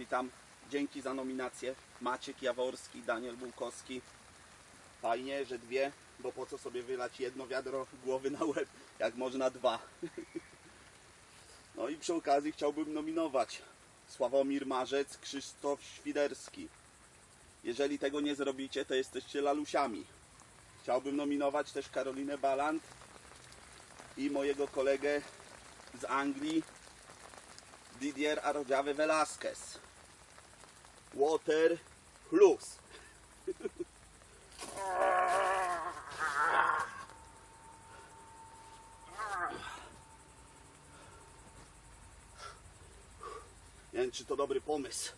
witam. Dzięki za nominację. Maciek Jaworski, Daniel Bułkowski. Fajnie, że dwie, bo po co sobie wylać jedno wiadro głowy na łeb, jak można dwa. No i przy okazji chciałbym nominować Sławomir Marzec, Krzysztof Świderski. Jeżeli tego nie zrobicie, to jesteście lalusiami. Chciałbym nominować też Karolinę Balant i mojego kolegę z Anglii, Didier Arrodziawy Velasquez. Water plus. Nie wiem, czy to dobry pomysł.